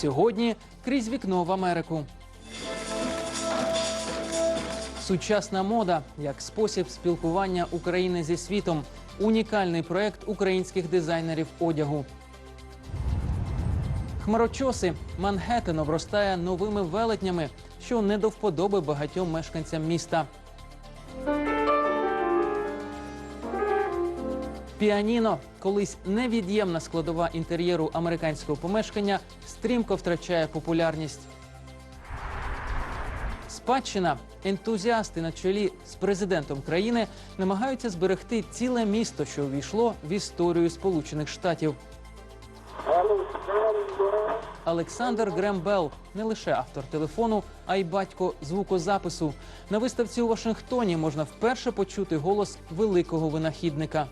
Сьогодні крізь вікно в Америку. Сучасна мода як спосіб спілкування України зі світом. Унікальний проект українських дизайнерів одягу. Хмарочоси Манхеттен обростає новими велетнями, що не до вподоби багатьом мешканцям міста. Піаніно, колись невід'ємна складова інтер'єру американського помешкання, стрімко втрачає популярність. Спадщина. Ентузіасти на чолі з президентом країни намагаються зберегти ціле місто, що увійшло в історію Сполучених Штатів. Олександр Грем Белл не лише автор телефону, а й батько звукозапису. На виставці у Вашингтоні можна вперше почути голос великого винахідника.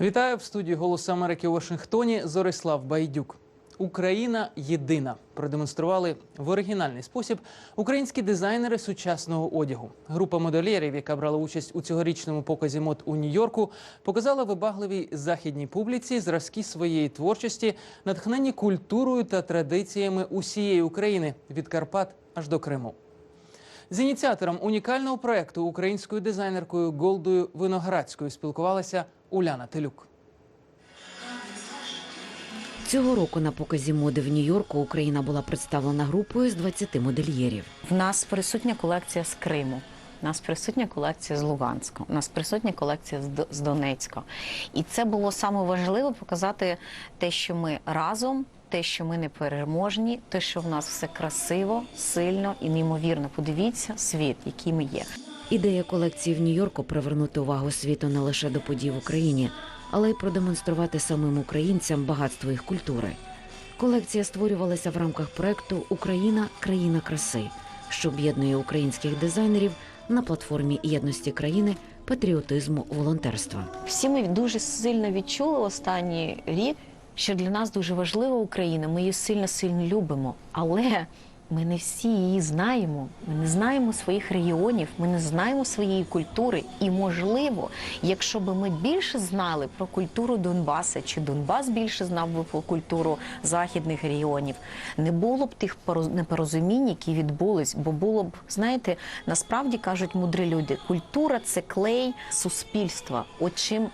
Вітаю в студії «Голос Америки у Вашингтоні. Зорислав Байдюк. Україна єдина продемонстрували в оригінальний спосіб українські дизайнери сучасного одягу. Група модельєрів, яка брала участь у цьогорічному показі мод у Нью-Йорку, показала вибагливій західній публіці зразки своєї творчості, натхнені культурою та традиціями усієї України від Карпат аж до Криму. З ініціатором унікального проекту українською дизайнеркою Голдою Виноградською спілкувалася Уляна Телюк. Цього року на показі моди в Нью-Йорку Україна була представлена групою з 20 модельєрів. В нас присутня колекція з Криму. У нас присутня колекція з Луганська, у нас присутня колекція з Донецька. І це було саме важливо показати те, що ми разом, те, що ми непереможні, те, що в нас все красиво, сильно і неймовірно. Подивіться світ, який ми є. Ідея колекції в Нью-Йорку привернути увагу світу не лише до подій в Україні, але й продемонструвати самим українцям багатство їх культури. Колекція створювалася в рамках проекту Україна країна краси, що об'єднує українських дизайнерів на платформі єдності країни, патріотизму, волонтерства. Всі ми дуже сильно відчули останній рік, що для нас дуже важлива Україна. Ми її сильно сильно любимо, але ми не всі її знаємо. Ми не знаємо своїх регіонів, ми не знаємо своєї культури. І можливо, якщо б ми більше знали про культуру Донбаса, чи Донбас більше знав би про культуру західних регіонів, не було б тих пороз- непорозумінь, які відбулись, бо було б, знаєте, насправді кажуть мудрі люди, культура це клей суспільства. От чим е,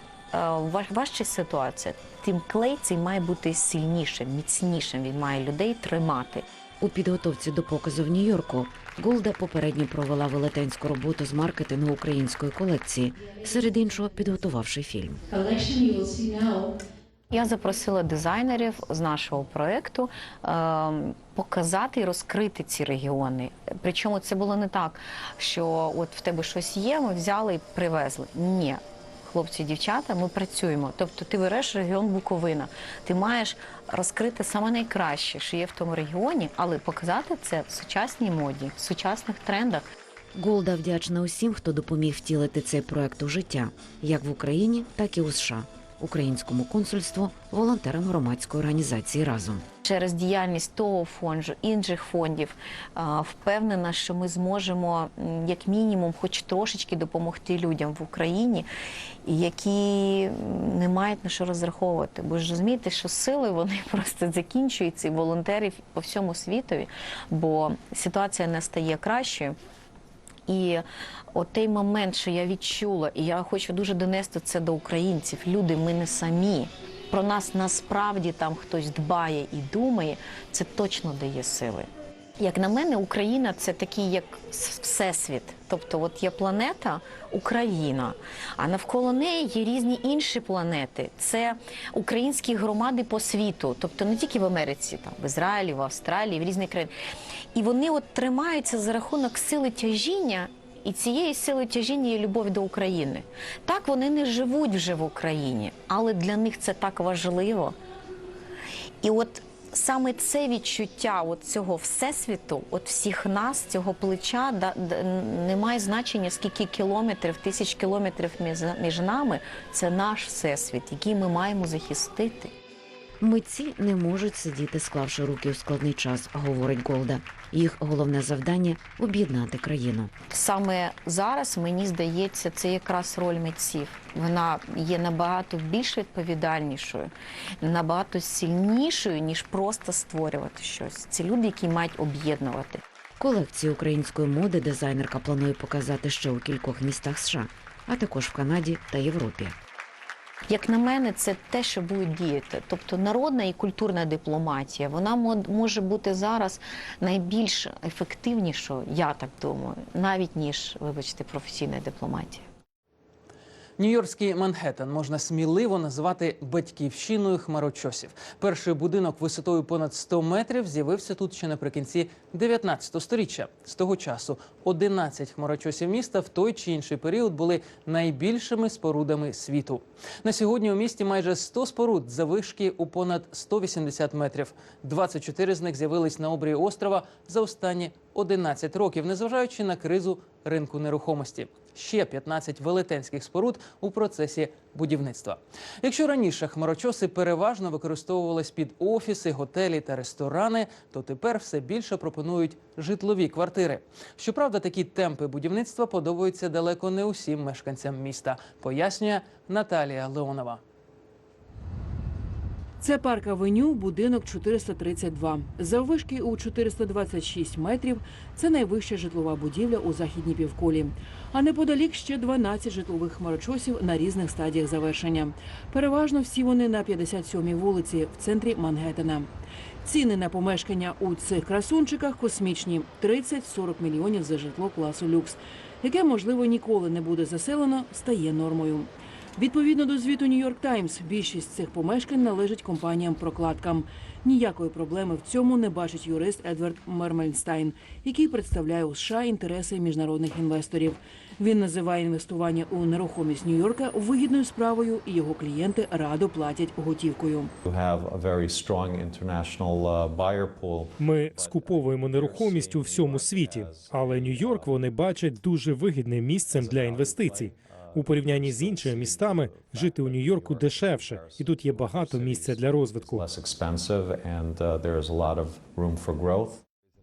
важ- важча ситуація, тим клей цей має бути сильнішим, міцнішим. Він має людей тримати. У підготовці до показу в Нью-Йорку Голда попередньо провела велетенську роботу з маркетингу української колекції, серед іншого підготувавши фільм. Я запросила дизайнерів з нашого проекту е, показати і розкрити ці регіони. Причому це було не так, що от в тебе щось є, ми взяли і привезли. Ні. Хлопці, дівчата, ми працюємо. Тобто ти береш регіон Буковина, ти маєш розкрити саме найкраще, що є в тому регіоні, але показати це в сучасній моді, в сучасних трендах. Голда вдячна усім, хто допоміг втілити цей проект у життя, як в Україні, так і у США, українському консульству, волонтерам громадської організації разом. через діяльність того фонду, інших фондів, впевнена, що ми зможемо як мінімум, хоч трошечки допомогти людям в Україні, які не мають на що розраховувати. Бо ж розумієте, що сили вони просто закінчуються і волонтерів по всьому світові, бо ситуація не стає кращою. І от той момент, що я відчула, і я хочу дуже донести це до українців. Люди, ми не самі. Про нас насправді там хтось дбає і думає, це точно дає сили. Як на мене, Україна це такий як всесвіт. Тобто, от є планета Україна, а навколо неї є різні інші планети. Це українські громади по світу, тобто не тільки в Америці, там в Ізраїлі, в Австралії, в різних країнах. І вони от тримаються за рахунок сили тяжіння. І цієї сили тяжіння є любов до України. Так вони не живуть вже в Україні, але для них це так важливо. І от саме це відчуття от цього всесвіту, от всіх нас, цього плеча, да, да, немає значення, скільки кілометрів, тисяч кілометрів між, між нами. Це наш всесвіт, який ми маємо захистити. Митці не можуть сидіти, склавши руки у складний час, говорить Голда. Їх головне завдання об'єднати країну. Саме зараз мені здається, це якраз роль митців. Вона є набагато більш відповідальнішою, набагато сильнішою, ніж просто створювати щось. Це люди, які мають об'єднувати. Колекцію української моди дизайнерка планує показати ще у кількох містах США, а також в Канаді та Європі. Як на мене, це те, що буде діяти. Тобто народна і культурна дипломатія, вона мо- може бути зараз найбільш ефективнішою, я так думаю, навіть ніж, вибачте, професійна дипломатія. Нью-Йоркський Манхеттен можна сміливо назвати батьківщиною хмарочосів. Перший будинок висотою понад 100 метрів з'явився тут ще наприкінці 19 століття. З того часу 11 хмарочосів міста в той чи інший період були найбільшими спорудами світу. На сьогодні у місті майже 100 споруд завишки у понад 180 метрів. 24 з них з'явились на обрії острова за останні 11 років, незважаючи на кризу ринку нерухомості. Ще 15 велетенських споруд у процесі будівництва. Якщо раніше хмарочоси переважно використовувались під офіси, готелі та ресторани, то тепер все більше пропонують житлові квартири. Щоправда, такі темпи будівництва подобаються далеко не усім мешканцям міста, пояснює Наталія Леонова. Це парк Авеню, будинок 432. Заввишки у 426 метрів. Це найвища житлова будівля у західній півколі. А неподалік ще 12 житлових хмарочосів на різних стадіях завершення. Переважно всі вони на 57-й вулиці в центрі Мангеттена. Ціни на помешкання у цих красунчиках космічні 30-40 мільйонів за житло класу люкс, яке можливо ніколи не буде заселено, стає нормою. Відповідно до звіту Нью-Йорк Таймс, більшість цих помешкань належить компаніям-прокладкам. Ніякої проблеми в цьому не бачить юрист Едвард Мермельнстайн, який представляє у США інтереси міжнародних інвесторів. Він називає інвестування у нерухомість Нью-Йорка вигідною справою, і його клієнти радо платять готівкою. Uh. Ми скуповуємо нерухомість у всьому світі, але Нью-Йорк вони бачать дуже вигідним місцем для інвестицій. У порівнянні з іншими містами жити у Нью-Йорку дешевше, і тут є багато місця для розвитку.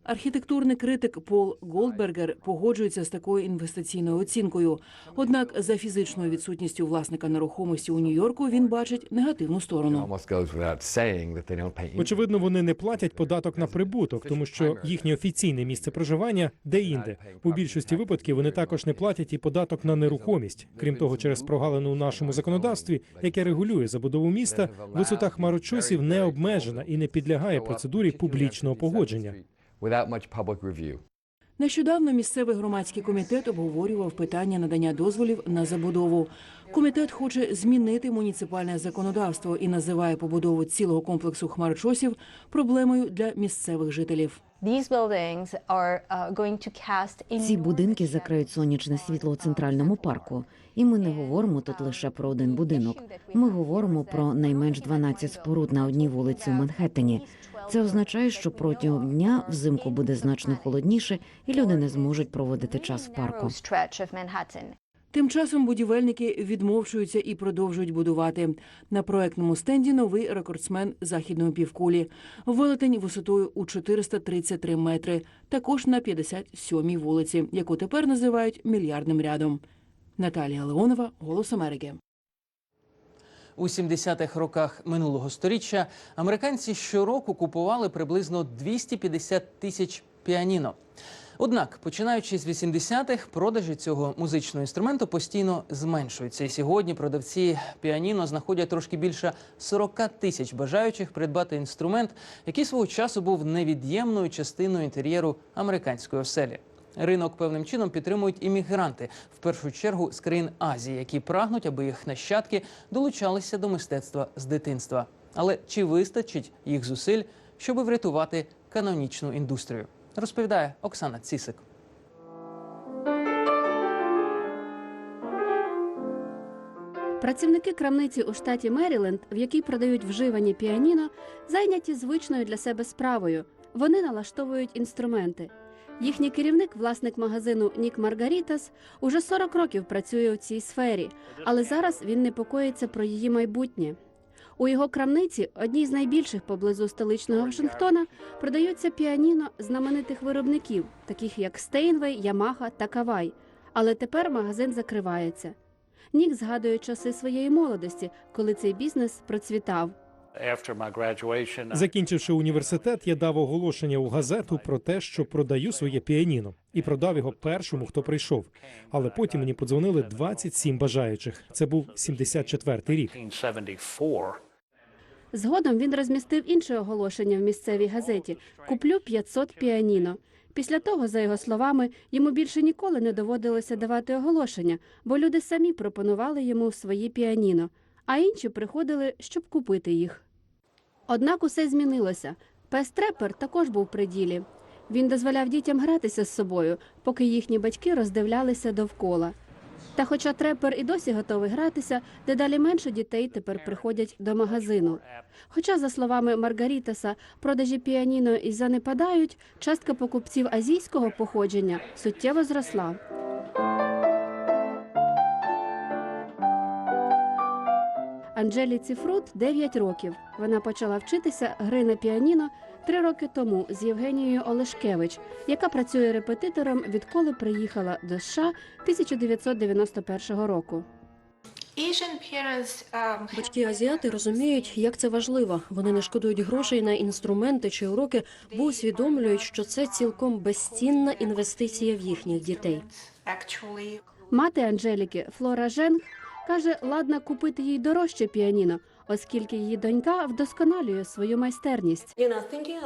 Архітектурний критик Пол Голдбергер погоджується з такою інвестиційною оцінкою. Однак за фізичною відсутністю власника нерухомості у Нью-Йорку він бачить негативну сторону. Очевидно, вони не платять податок на прибуток, тому що їхнє офіційне місце проживання де-інде. У більшості випадків вони також не платять і податок на нерухомість. Крім того, через прогалину у нашому законодавстві, яке регулює забудову міста, висота хмарочосів не обмежена і не підлягає процедурі публічного погодження. Without much public review. Нещодавно місцевий громадський комітет обговорював питання надання дозволів на забудову. Комітет хоче змінити муніципальне законодавство і називає побудову цілого комплексу хмарочосів проблемою для місцевих жителів. Uh, Ці будинки закриють сонячне світло у центральному парку. І ми не говоримо тут лише про один будинок. Ми говоримо про найменш 12 споруд на одній вулиці у Манхеттені. Це означає, що протягом дня взимку буде значно холодніше, і люди не зможуть проводити час в парку. Тим часом будівельники відмовчуються і продовжують будувати. На проектному стенді новий рекордсмен західної півкулі. Велетень висотою у 433 метри, також на 57-й вулиці, яку тепер називають мільярдним рядом. Наталія Леонова, Голос Америки. У 70-х роках минулого століття американці щороку купували приблизно 250 тисяч піаніно. Однак, починаючи з 80-х, продажі цього музичного інструменту постійно зменшуються. І сьогодні продавці піаніно знаходять трошки більше 40 тисяч бажаючих придбати інструмент, який свого часу був невід'ємною частиною інтер'єру американської оселі. Ринок певним чином підтримують іммігранти, в першу чергу з країн Азії, які прагнуть, аби їх нащадки долучалися до мистецтва з дитинства. Але чи вистачить їх зусиль, щоб врятувати канонічну індустрію? Розповідає Оксана Цісик. Працівники крамниці у штаті Меріленд, в якій продають вживані піаніно, зайняті звичною для себе справою. Вони налаштовують інструменти. Їхній керівник, власник магазину Нік Маргарітас, уже 40 років працює у цій сфері, але зараз він непокоїться про її майбутнє. У його крамниці, одній з найбільших поблизу столичного Вашингтона, продаються піаніно знаменитих виробників, таких як Стейнвей, Ямаха та Кавай. Але тепер магазин закривається. Нік згадує часи своєї молодості, коли цей бізнес процвітав. Закінчивши університет, я дав оголошення у газету про те, що продаю своє піаніно, і продав його першому, хто прийшов. Але потім мені подзвонили 27 бажаючих. Це був 74-й рік. Згодом він розмістив інше оголошення в місцевій газеті Куплю 500 піаніно. Після того, за його словами, йому більше ніколи не доводилося давати оголошення, бо люди самі пропонували йому свої піаніно, а інші приходили, щоб купити їх. Однак усе змінилося. Пес Трепер також був при ділі. Він дозволяв дітям гратися з собою, поки їхні батьки роздивлялися довкола. Та хоча трепер і досі готовий гратися, дедалі менше дітей тепер приходять до магазину. Хоча, за словами Маргарітаса, продажі піаніно і занепадають, частка покупців азійського походження суттєво зросла. Анджелі Ціфрут 9 років. Вона почала вчитися гри на піаніно три роки тому з Євгенією Олешкевич, яка працює репетитором, відколи приїхала до США 1991 року. Батьки азіати розуміють, як це важливо. Вони не шкодують грошей на інструменти чи уроки, бо усвідомлюють, що це цілком безцінна інвестиція в їхніх дітей. Мати Анжеліки Флора Женг каже, ладна купити їй дорожче піаніно, оскільки її донька вдосконалює свою майстерність.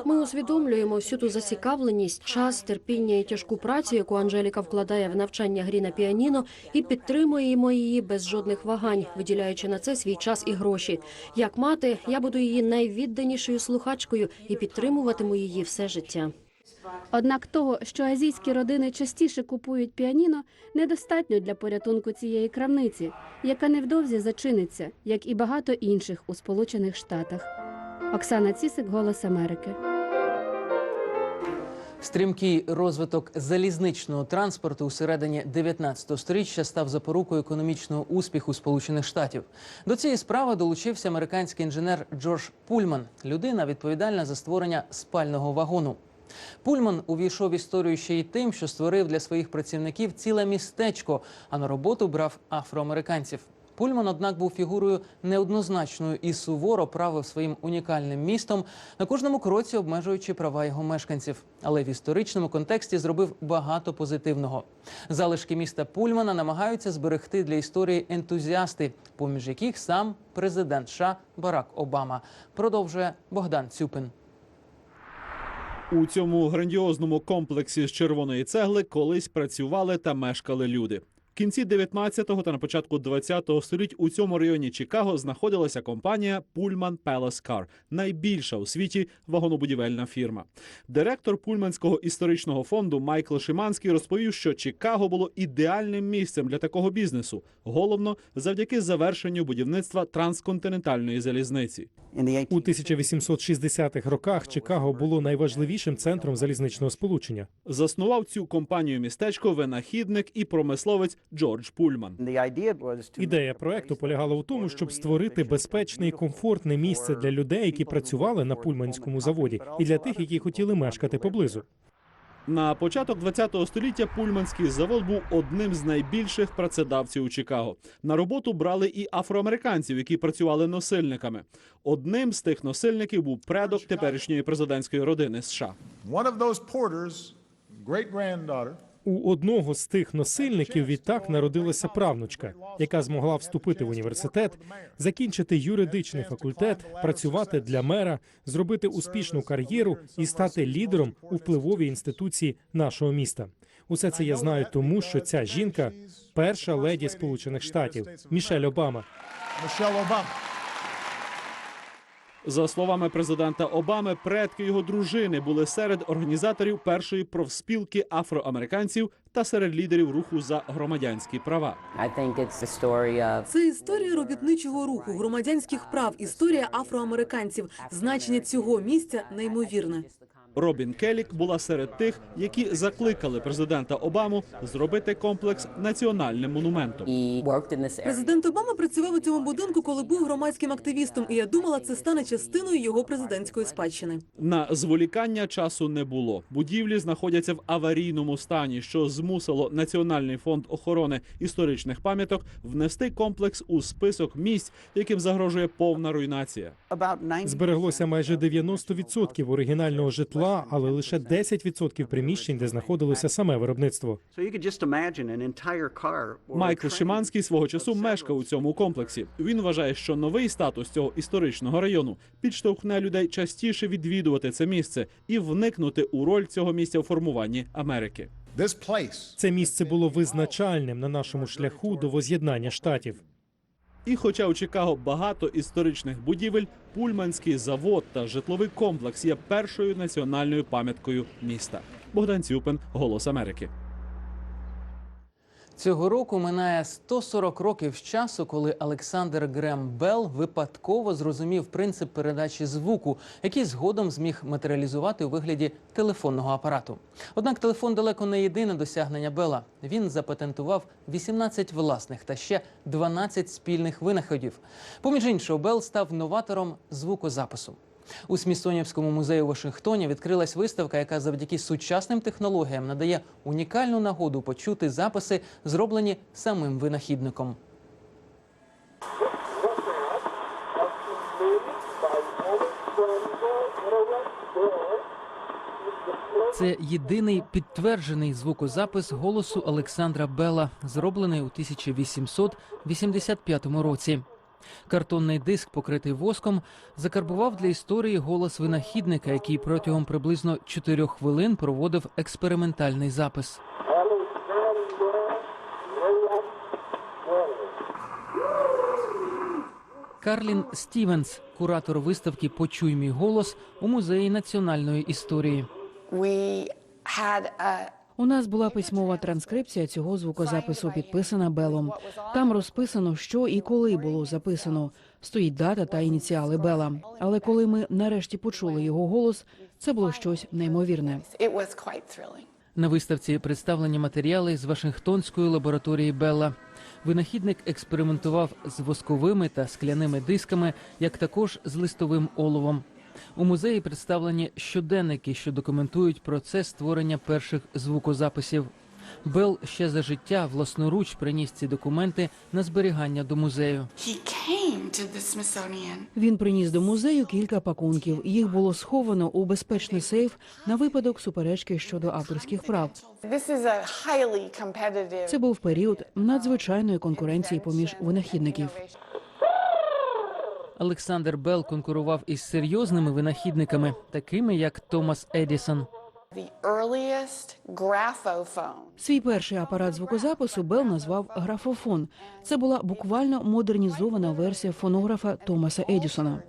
Ми усвідомлюємо всю ту зацікавленість, час, терпіння і тяжку працю, яку Анжеліка вкладає в навчання грі на піаніно, і підтримуємо її без жодних вагань, виділяючи на це свій час і гроші. Як мати, я буду її найвідданішою слухачкою і підтримуватиму її все життя. Однак того, що азійські родини частіше купують піаніно, недостатньо для порятунку цієї крамниці, яка невдовзі зачиниться, як і багато інших у Сполучених Штатах. Оксана Цісик, Голос Америки. Стрімкий розвиток залізничного транспорту у середині 19 століття став запорукою економічного успіху Сполучених Штатів. До цієї справи долучився американський інженер Джордж Пульман, людина відповідальна за створення спального вагону. Пульман увійшов в історію ще й тим, що створив для своїх працівників ціле містечко, а на роботу брав афроамериканців. Пульман, однак, був фігурою неоднозначною і суворо правив своїм унікальним містом, на кожному кроці обмежуючи права його мешканців. Але в історичному контексті зробив багато позитивного. Залишки міста Пульмана намагаються зберегти для історії ентузіасти, поміж яких сам президент США Барак Обама. Продовжує Богдан Цюпин. У цьому грандіозному комплексі з червоної цегли колись працювали та мешкали люди. Кінці 19-го та на початку 20-го століть у цьому районі Чикаго знаходилася компанія Pullman Palace Car, найбільша у світі вагонобудівельна фірма. Директор Пульманського історичного фонду Майкл Шиманський розповів, що Чикаго було ідеальним місцем для такого бізнесу, головно завдяки завершенню будівництва трансконтинентальної залізниці. У 1860-х роках Чикаго було найважливішим центром залізничного сполучення. Заснував цю компанію містечко винахідник і промисловець Джордж Пульман. Ідея проекту полягала у тому, щоб створити безпечне і комфортне місце для людей, які працювали на пульманському заводі, і для тих, які хотіли мешкати поблизу. На початок ХХ століття пульманський завод був одним з найбільших працедавців у Чикаго. На роботу брали і афроамериканців, які працювали носильниками. Одним з тих носильників був предок теперішньої президентської родини США. У одного з тих носильників відтак народилася правнучка, яка змогла вступити в університет, закінчити юридичний факультет, працювати для мера, зробити успішну кар'єру і стати лідером у впливовій інституції нашого міста. Усе це я знаю, тому що ця жінка перша леді Сполучених Штатів Мішель Обама. За словами президента Обами, предки його дружини були серед організаторів першої профспілки афроамериканців та серед лідерів руху за громадянські права. Це історія робітничого руху, громадянських прав, історія афроамериканців. Значення цього місця неймовірне. Робін Келік була серед тих, які закликали президента Обаму зробити комплекс національним монументом. Президент Обама працював у цьому будинку, коли був громадським активістом, і я думала, це стане частиною його президентської спадщини. На зволікання часу не було. Будівлі знаходяться в аварійному стані, що змусило Національний фонд охорони історичних пам'яток внести комплекс у список місць, яким загрожує повна руйнація. Збереглося майже 90% оригінального житла, але лише 10% приміщень, де знаходилося саме виробництво. Майкл Шиманський свого часу мешкав у цьому комплексі. Він вважає, що новий статус цього історичного району підштовхне людей частіше відвідувати це місце і вникнути у роль цього місця у формуванні Америки. Це місце було визначальним на нашому шляху до воз'єднання штатів. І хоча у Чикаго багато історичних будівель, пульманський завод та житловий комплекс є першою національною пам'яткою міста. Богдан Цюпин, Голос Америки. Цього року минає 140 років з часу, коли Олександр Грем Белл випадково зрозумів принцип передачі звуку, який згодом зміг матеріалізувати у вигляді телефонного апарату. Однак телефон далеко не єдине досягнення Белла. Він запатентував 18 власних та ще 12 спільних винаходів. Поміж іншого, Белл став новатором звукозапису. У Смітсонівському музеї у Вашингтоні відкрилась виставка, яка завдяки сучасним технологіям надає унікальну нагоду почути записи, зроблені самим винахідником. Це єдиний підтверджений звукозапис голосу Олександра Белла, зроблений у 1885 році. Картонний диск, покритий воском, закарбував для історії голос винахідника, який протягом приблизно 4 хвилин проводив експериментальний запис. Карлін Стівенс, куратор виставки Почуй мій голос у музеї національної історії. У нас була письмова транскрипція цього звукозапису, підписана Белом. Там розписано, що і коли було записано. Стоїть дата та ініціали Бела. Але коли ми нарешті почули його голос, це було щось неймовірне. На виставці представлені матеріали з Вашингтонської лабораторії Белла. Винахідник експериментував з восковими та скляними дисками, як також з листовим оловом. У музеї представлені щоденники, що документують процес створення перших звукозаписів. Белл ще за життя власноруч приніс ці документи на зберігання до музею. Він приніс до музею кілька пакунків. Їх було сховано у безпечний сейф на випадок суперечки щодо авторських прав. Це був період надзвичайної конкуренції поміж винахідників. Олександр Белл конкурував із серйозними винахідниками, такими як Томас Едісон. Свій перший апарат звукозапису Бел назвав графофон. Це була буквально модернізована версія фонографа Томаса Едісона.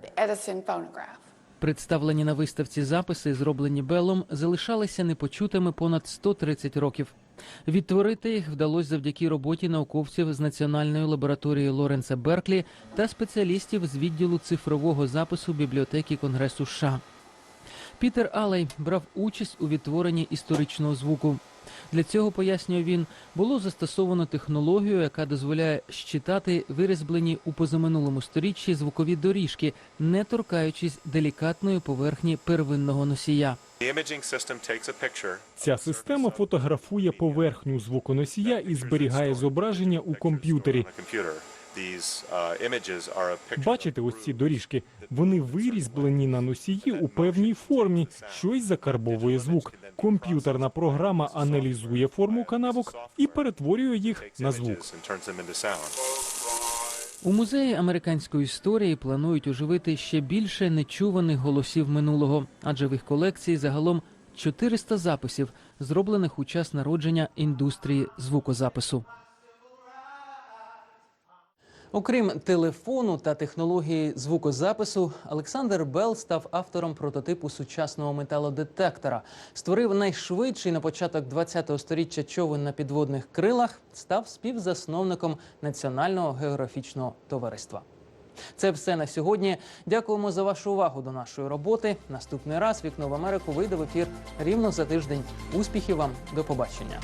Представлені на виставці записи, зроблені Беллом, залишалися непочутими понад 130 років. Відтворити їх вдалося завдяки роботі науковців з національної лабораторії Лоренса Берклі та спеціалістів з відділу цифрового запису бібліотеки Конгресу США. Пітер Алей брав участь у відтворенні історичного звуку. Для цього, пояснює він, було застосовано технологію, яка дозволяє щитати вирізблені у позаминулому сторіччі звукові доріжки, не торкаючись делікатної поверхні первинного носія. Ця система фотографує поверхню звуконосія і зберігає зображення у комп'ютері. Бачите, ось ці доріжки. Вони вирізблені на носії у певній формі, що й закарбовує звук. Комп'ютерна програма аналізує форму канавок і перетворює їх на звук. У музеї американської історії планують оживити ще більше нечуваних голосів минулого, адже в їх колекції загалом 400 записів, зроблених у час народження індустрії звукозапису. Окрім телефону та технології звукозапису, Олександр Белл став автором прототипу сучасного металодетектора, створив найшвидший на початок ХХ століття човен на підводних крилах, став співзасновником Національного географічного товариства. Це все на сьогодні. Дякуємо за вашу увагу до нашої роботи. Наступний раз вікно в Америку вийде в ефір рівно за тиждень. Успіхів вам, до побачення.